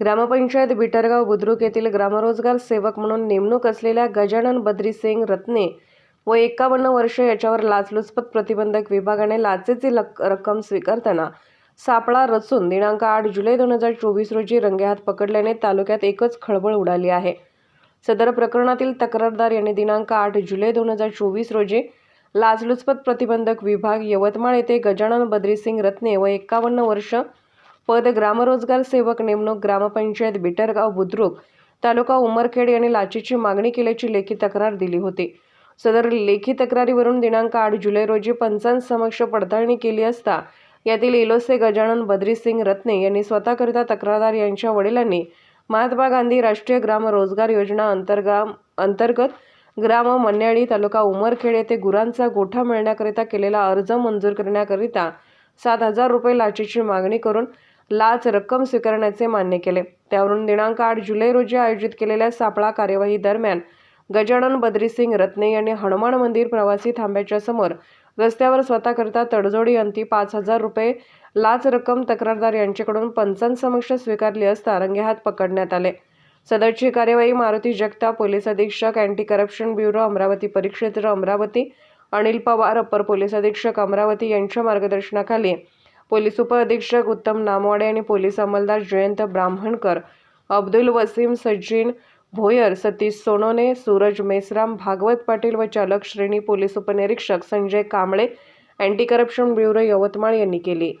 ग्रामपंचायत बिटरगाव बुद्रुक येथील ग्रामरोजगार सेवक म्हणून नेमणूक असलेल्या गजानन बद्रीसिंग रत्ने व एकावन्न वर्ष याच्यावर लाचलुचपत प्रतिबंधक विभागाने लाचेची लक- रक्कम स्वीकारताना सापळा रचून दिनांक आठ जुलै दोन हजार चोवीस रोजी रंगेहात पकडल्याने तालुक्यात एकच खळबळ उडाली आहे. सदर प्रकरणातील तक्रारदार यांनी दिनांक आठ जुलै दोन हजार चोवीस रोजी लाचलुचपत प्रतिबंधक विभाग यवतमाळ येथे गजानन बद्रीसिंग रत्ने व एकावन्न वर्ष पद ग्रामरोजगार सेवक नेमणूक ग्रामपंचायत बिटरगाव बुद्रुक तालुका उमरखेड यांनी लाचेची मागणी केल्याची लेखी तक्रार दिली होती. सदर लेखी तक्रारीवरून दिनांक आठ जुलै रोजी पंचांसमक्ष पडताळणी केली असता यातील इलोसे गजानन बद्रीसिंग रत्ने यांनी स्वतःकरिता तक्रारदार यांच्या वडिलांनी महात्मा गांधी राष्ट्रीय ग्राम रोजगार योजना अंतर्गाम अंतर्गत ग्राम मन्याळी तालुका उमरखेड येथे गुरांचा गोठा मिळण्याकरिता केलेला अर्ज मंजूर करण्याकरिता सात हजार रुपये लाचेची मागणी करून लाच रक्कम स्वीकारण्याचे मान्य केले. त्यावरून दिनांक आठ जुलै रोजी आयोजित केलेल्या सापळा कार्यवाही दरम्यान गजानन बद्रीसिंग रत्ने यांनी हनुमान मंदिर प्रवासी थांब्याच्या समोर रस्त्यावर स्वतःकरता तडजोडी अंती पाच हजार रुपये लाच रक्कम तक्रारदार यांच्याकडून पंचांसमक्ष स्वीकारली असता रंगेहात पकडण्यात आले. सदरची कार्यवाही मारुती जगताप पोलीस अधीक्षक अँटी करप्शन ब्युरो अमरावती परिक्षेत्र अमरावती अनिल पवार अप्पर पोलीस अधीक्षक अमरावती यांच्या मार्गदर्शनाखाली पोलीस उपअधीक्षक उत्तम नामवाडे आणि पोलीस अंमलदार जयंत ब्राह्मणकर अब्दुल वसीम सज्जीन भोयर सतीश सोनोने सूरज मेसराम भागवत पाटील व चालक श्रेणी पोलीस उपनिरीक्षक Sanjay Kamble anti corruption bureau Yavatmal यांनी केली.